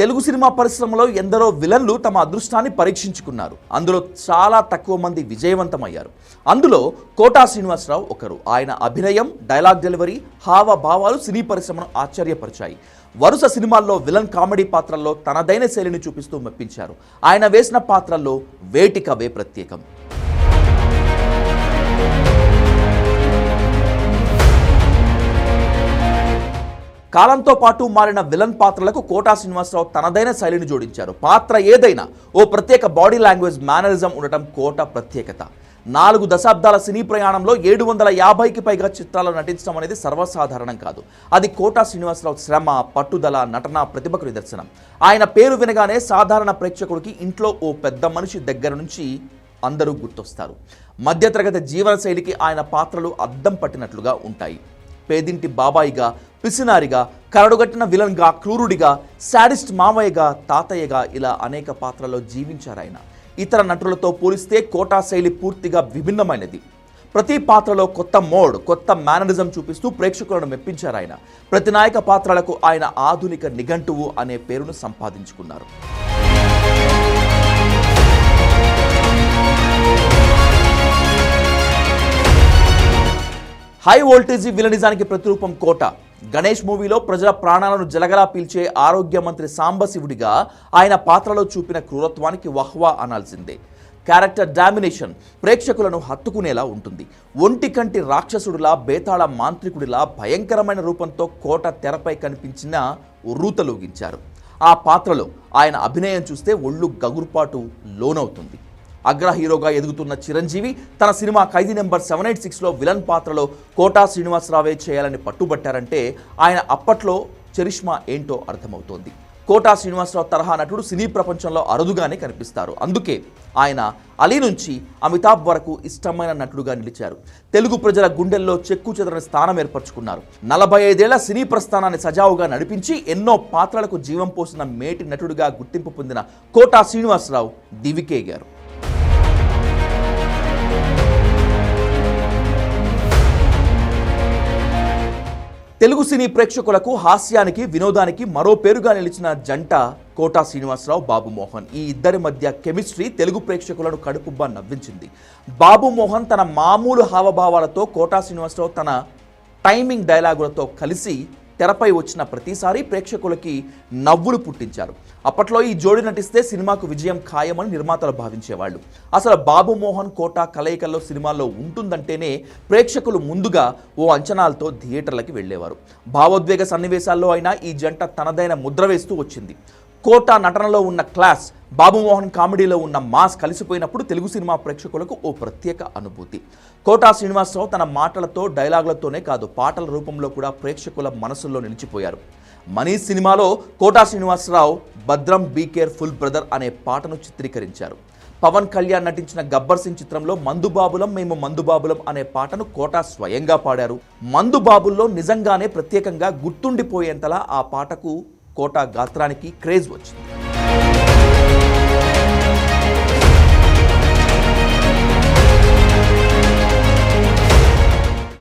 Telugu cinema పరిశ్రమలో ఎందరో విలన్లు తమ అదృష్టాన్ని పరీక్షించుకున్నారు. అందులో చాలా తక్కువ మంది విజయవంతమయ్యారు. అందులో కోటా శ్రీనివాసరావు ఒకరు. ఆయన అభినయం డైలాగ్ డెలివరీ హావభావాలు సినీ పరిశ్రమను ఆశ్చర్యపరిచాయి. వరుస సినిమాల్లో విలన్ కామెడీ పాత్రల్లో తనదైన శైలిని చూపిస్తూ మెప్పించారు. ఆయన వేసిన పాత్రల్లో వేటికవే ప్రత్యేకం. కాలంతో పాటు మారిన విలన్ పాత్రలకు కోటా శ్రీనివాసరావు తనదైన శైలిని జోడించారు. పాత్ర ఏదైనా ఓ ప్రత్యేక బాడీ లాంగ్వేజ్ మేనరిజం ఉండటం కోట ప్రత్యేకత. నాలుగు దశాబ్దాల సినీ ప్రయాణంలో ఏడు వందల యాభైకి పైగా చిత్రాల్లో నటించడం అనేది సర్వసాధారణం కాదు. అది కోటా శ్రీనివాసరావు శ్రమ పట్టుదల నటన ప్రతిభకు నిదర్శనం. ఆయన పేరు వినగానే సాధారణ ప్రేక్షకుడికి ఇంట్లో ఓ పెద్ద మనిషి దగ్గర నుంచి అందరూ గుర్తొస్తారు. మధ్యతరగతి జీవన శైలికి ఆయన పాత్రలు అద్దం పట్టినట్లుగా ఉంటాయి. పేదింటి బాబాయిగా పిసినారిగా కరడుగట్టిన విలన్గా క్రూరుడిగా శాడిస్ట్ మామయ్యగా తాతయ్యగా ఇలా అనేక పాత్రల్లో జీవించారు ఆయన ఇతర నటులతో పోలిస్తే కోటా శైలి పూర్తిగా విభిన్నమైనది. ప్రతి పాత్రలో కొత్త మోడ్ కొత్త మేనరిజం చూపిస్తూ ప్రేక్షకులను మెప్పించారు ఆయన ప్రతి నాయక పాత్రలకు ఆయన ఆధునిక నిఘంటువు అనే పేరును సంపాదించుకున్నారు. హై వోల్టేజీ విలనిజానికి ప్రతిరూపం కోట. గణేష్ మూవీలో ప్రజల ప్రాణాలను జలగలా పీల్చే ఆరోగ్య మంత్రి సాంబశివుడిగా ఆయన పాత్రలో చూపిన క్రూరత్వానికి వహ్వా అనాల్సిందే. క్యారెక్టర్ డామినేషన్ ప్రేక్షకులను హత్తుకునేలా ఉంటుంది. ఒంటి కంటి రాక్షసుడిలా బేతాళ మాంత్రికుడిలా భయంకరమైన రూపంతో కోట తెరపై కనిపించిన రూతలోగించారు. ఆ పాత్రలో ఆయన అభినయం చూస్తే ఒళ్ళు గగుర్పాటు లోనవుతుంది. అగ్ర హీరోగా ఎదుగుతున్న చిరంజీవి తన cinema Khaidi number seven eight సిక్స్లో విలన్ పాత్రలో కోటా శ్రీనివాసరావే చేయాలని పట్టుబట్టారంటే ఆయన అప్పట్లో చరిష్మా ఏంటో అర్థమవుతోంది. కోటా శ్రీనివాసరావు తరహా నటుడు సినీ ప్రపంచంలో అరుదుగానే కనిపిస్తారు. అందుకే ఆయన అలీ నుంచి అమితాబ్ వరకు ఇష్టమైన నటుడుగా నిలిచారు. తెలుగు ప్రజల గుండెల్లో చెక్కు చెదరని స్థానం ఏర్పరచుకున్నారు. నలభై ఐదేళ్ళ సినీ ప్రస్థానాన్ని సజావుగా నడిపించి ఎన్నో పాత్రలకు జీవం పోసిన మేటి నటుడిగా గుర్తింపు పొందిన కోటా శ్రీనివాసరావు దివికేగారు. తెలుగు సినీ ప్రేక్షకులకు హాస్యానికి వినోదానికి మరో పేరుగా నిలిచిన జంట కోటా శ్రీనివాసరావు బాబు మోహన్. ఈ ఇద్దరి మధ్య కెమిస్ట్రీ తెలుగు ప్రేక్షకులను కడుపుబ్బా నవ్వించింది. బాబు మోహన్ తన మామూలు హావభావాలతో కోటా శ్రీనివాసరావు తన టైమింగ్ డైలాగులతో కలిసి తెరపై వచ్చిన ప్రతిసారి ప్రేక్షకులకి నవ్వులు పుట్టించారు. అప్పట్లో ఈ జోడి నటిస్తే సినిమాకు విజయం ఖాయమని నిర్మాతలు భావించేవాళ్ళు. అసలు బాబు మోహన్ కోట కలయికల్లో సినిమాల్లో ఉంటుందంటేనే ప్రేక్షకులు ముందుగా ఓ అంచనాలతో థియేటర్లకి వెళ్ళేవారు. భావోద్వేగ సన్నివేశాల్లో అయినా ఈ జంట తనదైన ముద్ర వేస్తూ వచ్చింది. కోట నటనలో ఉన్న క్లాస్ బాబుమోహన్ కామెడీలో ఉన్న మాస్ కలిసిపోయినప్పుడు తెలుగు సినిమా ప్రేక్షకులకు ఓ ప్రత్యేక అనుభూతి. కోటా శ్రీనివాసరావు తన మాటలతో డైలాగులతోనే కాదు పాటల రూపంలో కూడా ప్రేక్షకుల మనసుల్లో నిలిచిపోయారు. మనీ సినిమాలో కోటా శ్రీనివాసరావు భద్రం బీ కేర్ ఫుల్ బ్రదర్ అనే పాటను చిత్రీకరించారు. పవన్ కళ్యాణ్ నటించిన గబ్బర్ సింగ్ చిత్రంలో మందుబాబులం మేము మందుబాబులం అనే పాటను కోటా స్వయంగా పాడారు. మందుబాబుల్లో నిజంగానే ప్రత్యేకంగా గుర్తుండిపోయేంతలా ఆ పాటకు కోటా గాత్రానికి క్రేజ్ వచ్చింది.